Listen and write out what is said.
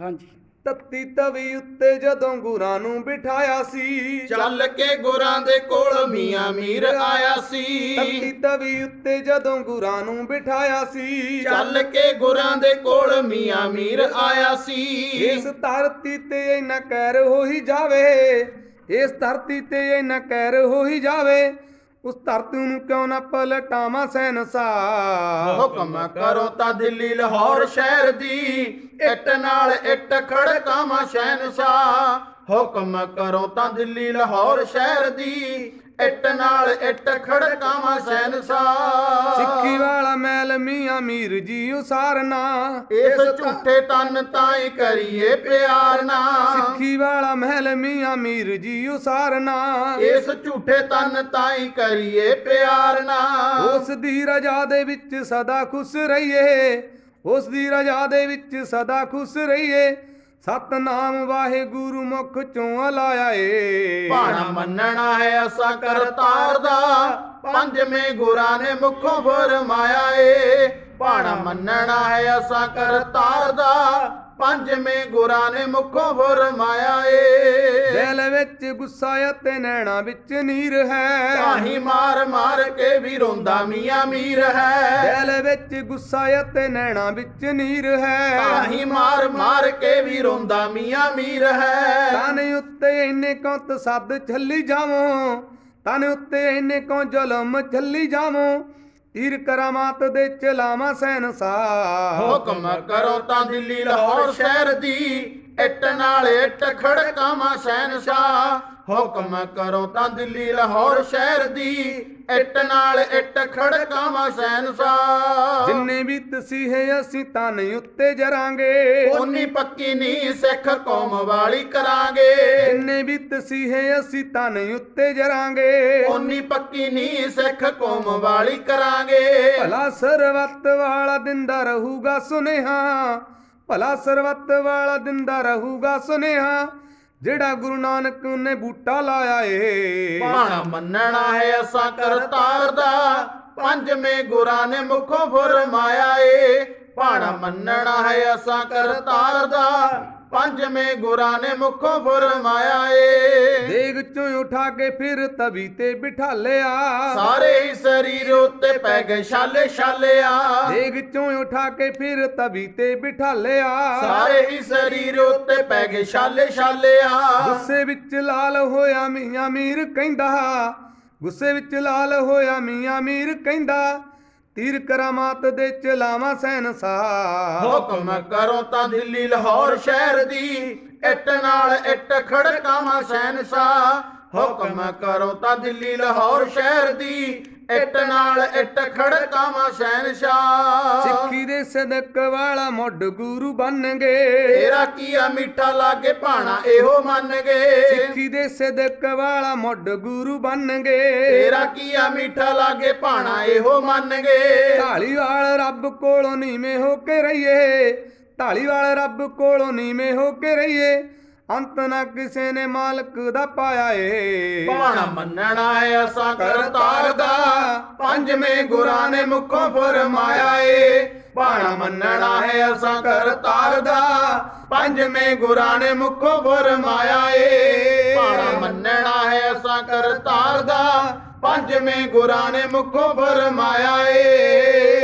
ਹਾਂਜੀ। ਤੱਤੀ ਤਵੀ ਉੱਤੇ ਜਦੋਂ ਗੁਰਾਂ ਨੂੰ ਬਿਠਾਇਆ ਸੀ ਚੱਲ ਕੇ ਗੁਰਾਂ ਦੇ ਕੋਲ ਮੀਆਂ ਮੀਰ ਆਇਆ ਸੀ। ਤੱਤੀ ਤਵੀ ਉੱਤੇ ਜਦੋਂ ਗੁਰਾਂ ਨੂੰ ਬਿਠਾਇਆ ਸੀ ਚੱਲ ਕੇ ਗੁਰਾਂ ਦੇ ਕੋਲ ਮੀਆਂ ਮੀਰ ਆਇਆ ਸੀ। ਇਸ ਧਰਤੀ ਤੇ ਇੰਨਾ ਕਹਿਰ ਹੋ ਹੀ ਜਾਵੇ ਇਸ ਧਰਤੀ ਤੇ ਇੰਨਾ ਕਹਿਰ ਹੋ ਹੀ ਜਾਵੇ ਉਸ ਧਰਤੀ ਨੂੰ ਕਿਉਂ ਨਾ ਪਲਟਾਵਾਂ ਸੈਨਸਾ ਹੁਕਮ ਕਰੋ ਤਾਂ ਦਿੱਲੀ ਲਾਹੌਰ ਸ਼ਹਿਰ ਦੀ ਇਟ ਨਾਲ ਇੱਟ ਖੜਕਾਵਾਂ ਸ਼ਹਿਨशाह ਹੁਕਮ ਕਰੋ ਤਾਂ ਦਿੱਲੀ ਲਾਹੌਰ ਸ਼ਹਿਰ ਦੀ। ਇੱਟ ਨਾਲ ਇੱਟ ਖੜਕਾਵਾਂ ਸ਼ਹਿਨशाह ਸਿੱਖੀ ਵਾਲਾ ਮੈਲ ਮੀਆਂ ਮੀਰ ਜੀ ਉਸਾਰਨਾ। ਇਸ ਝੂਠੇ ਤਨ ਤਾਂ ਹੀ ਕਰੀਏ ਪਿਆਰ ਨਾ। ਸਿੱਖੀ ਵਾਲਾ ਮਹਿਲ ਮੀਆਂ ਮੀਰ ਜੀ ਉਸਾਰਨਾ। ਇਸ ਝੂਠੇ ਤਨ ਤਾਂ ਹੀ ਕਰੀਏ ਪਿਆਰ ਨਾ। ਉਸ ਦੀ ਰਜਾ ਦੇ ਵਿੱਚ ਸਦਾ ਖੁਸ਼ ਰਹੀਏ। ਉਸ ਦੀ ਰਜਾ ਦੇ ਵਿੱਚ ਸਦਾ ਖੁਸ਼ ਰਹੀਏ। ਸਤਨਾਮ ਵਾਹਿਗੁਰੂ ਮੁਖ ਚੋਂ ਲਾਇਆ ਏ ਭਾਣਾ ਮੰਨਣਾ ਹੈ ਅਸਾ ਕਰਤਾਰ ਦਾ। ਪੰਜਵੇਂ ਗੁਰਾਂ ਨੇ ਮੁਖੋਂ ਫਰਮਾਇਆ ਏ ਭਾਣਾ ਮੰਨਣਾ ਹੈ ਅਸਾ ਕਰਤਾਰ ਦਾ। ਪੰਜਵੇਂ ਗੁਰਾਂ ਨੇ ਮੁਖੋਂ ਫਰਮਾਇਆ ਏ। ਦਿਲ ਵਿੱਚ ਗੁੱਸਾ ਅਤੇ ਨੈਣਾ ਵਿੱਚ ਨੀਰ ਹੈ। ਕਾਹੀ ਮਾਰ ਮਾਰ ਕੇ ਵੀ ਰੋਂਦਾ ਮੀਆਂ ਮੀਰ ਹੈ। ਦਿਲ ਵਿੱਚ ਗੁੱਸਾ ਅਤੇ ਨੈਣਾ ਵਿੱਚ ਨੀਰ ਹੈ। ਕਾਹੀ ਮਾਰ ਮਾਰ ਕੇ ਵੀ ਰੋਂਦਾ ਮੀਆਂ ਮੀਰ ਹੈ। ਤਨ ਉੱਤੇ ਇੰਨੇ ਕੋ ਤਸੱਦ ਛੱਲੀ ਜਾਵੋ? ਤਨ ਉੱਤੇ ਇੰਨੇ ਕੋ ਜ਼ੁਲਮ ਛੱਲੀ ਜਾਵੋ? ਤੀਰ ਕਰਾਮਾਤ ਦੇ ਚਲਾਵਾ ਸੈਨਸਾ ਹੁਕਮ ਕਰੋ ਤਾਂ ਦਿੱਲੀ, ਲਾਹੌਰ ਸ਼ਹਿਰ ਦੀ, ਇੱਟ ਨਾਲ ਇੱਟ ਖੜਕਾਵਾਂ ਸ਼ਹਿਨशाह ਹੁਕਮ ਕਰੋ ਤਾਂ ਦਿੱਲੀ ਲਾਹੌਰ ਸ਼ਹਿਰ ਦੀ ਇੱਟ ਨਾਲ ਇੱਟ ਖੜਕਾਵਾਂ ਸ਼ਹਿਨशाह ਜਿੰਨੇ ਵੀ ਤਸੀਹੇ ਅਸੀਂ ਤਨ ਉੱਤੇ ਜਰਾਂਗੇ ਉਨੀ ਪੱਕੀ ਨਹੀਂ ਸਿੱਖ ਕੌਮ ਵਾਲੀ ਕਰਾਂਗੇ। ਜਿੰਨੇ ਵੀ ਤਸੀਹੇ ਅਸੀਂ ਤਨ ਉੱਤੇ ਜਰਾਂਗੇ ਉਨੀ ਪੱਕੀ ਨਹੀਂ ਸਿੱਖ ਕੌਮ ਵਾਲੀ ਕਰਾਂਗੇ। ਭਲਾ ਸਰਵਤ ਵਾਲਾ ਦਿੰਦਾ ਰਹੂਗਾ ਸੁਨੇਹਾ ਭਲਾ ਸਰਵਤ ਵਾਲਾ ਦਿੰਦਾ ਰਹੂਗਾ ਸੁਨੇਹਾ ਜਿਹੜਾ ਗੁਰੂ ਨਾਨਕ ਨੇ ਬੂਟਾ ਲਾਇਆ ਏ। ਬਾਣਾ ਮੰਨਣਾ ਹੈ, ਅਸਾਂ ਕਰਤਾਰ ਦਾ। ਪੰਜਵੇਂ ਗੁਰਾਂ ਨੇ ਮੁਖੋਂ ਫਰਮਾਇਆ ਏ। ਬਾਣਾ ਮੰਨਣਾ ਹੈ, ਅਸਾਂ ਕਰਤਾਰ ਦਾ। ਪੰਜਵੇਂ ਗੁਰਾਂ ਨੇ ਮੁਖੋਂ ਫਰਮਾਇਆ ਏ ਦੇਗ ਚੋਂ ਉਠਾ ਕੇ ਫਿਰ ਤਵੀ ਤੇ ਬਿਠਾਲਿਆ। ਸਾਰੇ ਹੀ ਸਰੀਰ ਉੱਤੇ ਪੈ ਗਏ ਛਾਲੇ ਛਾਲਿਆ। ਦੇਗ ਚੋਂ ਉਠਾ ਕੇ ਫਿਰ ਤਵੀ ਤੇ ਬਿਠਾਲਿਆ। ਸਾਰੇ ਹੀ ਸਰੀਰ ਉੱਤੇ ਪੈ ਗਏ ਛਾਲੇ ਛਾਲਿਆ। ਗੁੱਸੇ ਵਿੱਚ ਲਾਲ ਹੋਇਆ ਮੀਆਂ ਮੀਰ ਕਹਿੰਦਾ। ਗੁੱਸੇ ਵਿੱਚ ਲਾਲ ਹੋਇਆ ਮੀਆਂ ਮੀਰ ਕਹਿੰਦਾ। ਤੀਰ ਕਰਾਮਾਤ ਦੇ ਚਲਾਵਾ ਸੈਨਸਾ ਹੁਕਮ ਕਰੋ ਤਾਂ ਦਿੱਲੀ ਲਾਹੌਰ ਸ਼ਹਿਰ ਦੀ, ਇੱਟ ਨਾਲ ਇੱਟ ਖੜਕਾਵਾਂ ਸ਼ਹਿਨशाह ਹੁਕਮ ਕਰੋ ਤਾਂ ਦਿੱਲੀ ਲਾਹੌਰ ਸ਼ਹਿਰ ਦੀ ਇੱਟ ਨਾਲ ਇੱਟ ਖੜਕਾਵਾਂ ਸ਼ਹਿਨशाह ਸਿੱਖੀ ਦੇ ਸਦਕ ਵਾਲਾ ਮੁੱਢ ਗੁਰੂ ਬਣ ਗਏ। ਤੇਰਾ ਕੀਆ ਮਿੱਠਾ ਲਾਗੇ ਭਾਣਾ ਇਹੋ ਮੰਨ ਗਏ। ਸਿੱਖੀ ਦੇ ਸਦਕ ਵਾਲਾ ਮੁੱਢ ਗੁਰੂ ਬਣ ਗਏ। ਤੇਰਾ ਕੀਆ ਮਿੱਠਾ ਲਾਗੇ ਭਾਣਾ ਇਹੋ ਮੰਨ ਗਏ। ਢਾਲੀਵਾਲ ਰੱਬ ਕੋਲੋਂ ਨੀਵੇਂ ਹੋ ਕੇ ਰਹੀਏ। ਢਾਲੀਵਾਲ ਰੱਬ ਕੋਲੋਂ ਨੀਵੇਂ ਹੋ ਕੇ ਰਹੀਏ। ਅੰਤ ਨਾ ਕਿਸੇ ਨੇ ਮਾਲਕ ਦਾ ਪਾਇਆ ਏ। ਭਾਣਾ ਮੰਨਣਾ ਹੈ ਅਸਾਂ ਕਰਤਾਰ ਦਾ ਪੰਜਵੇਂ ਗੁਰਾਂ ਨੇ ਮੁਖੋਂ ਫਰਮਾਇਆ ਏ। ਭਾਣਾ ਮੰਨਣਾ ਹੈ ਅਸਾਂ ਕਰਤਾਰ ਦਾ ਪੰਜਵੇਂ ਗੁਰਾਂ ਨੇ ਮੁਖੋਂ ਫਰਮਾਇਆ ਏ। ਭਾਣਾ ਮੰਨਣਾ ਹੈ ਅਸਾਂ ਕਰਤਾਰ ਦਾ ਪੰਜਵੇਂ ਗੁਰਾਂ ਨੇ ਮੁਖੋਂ ਫਰਮਾਇਆ ਏ।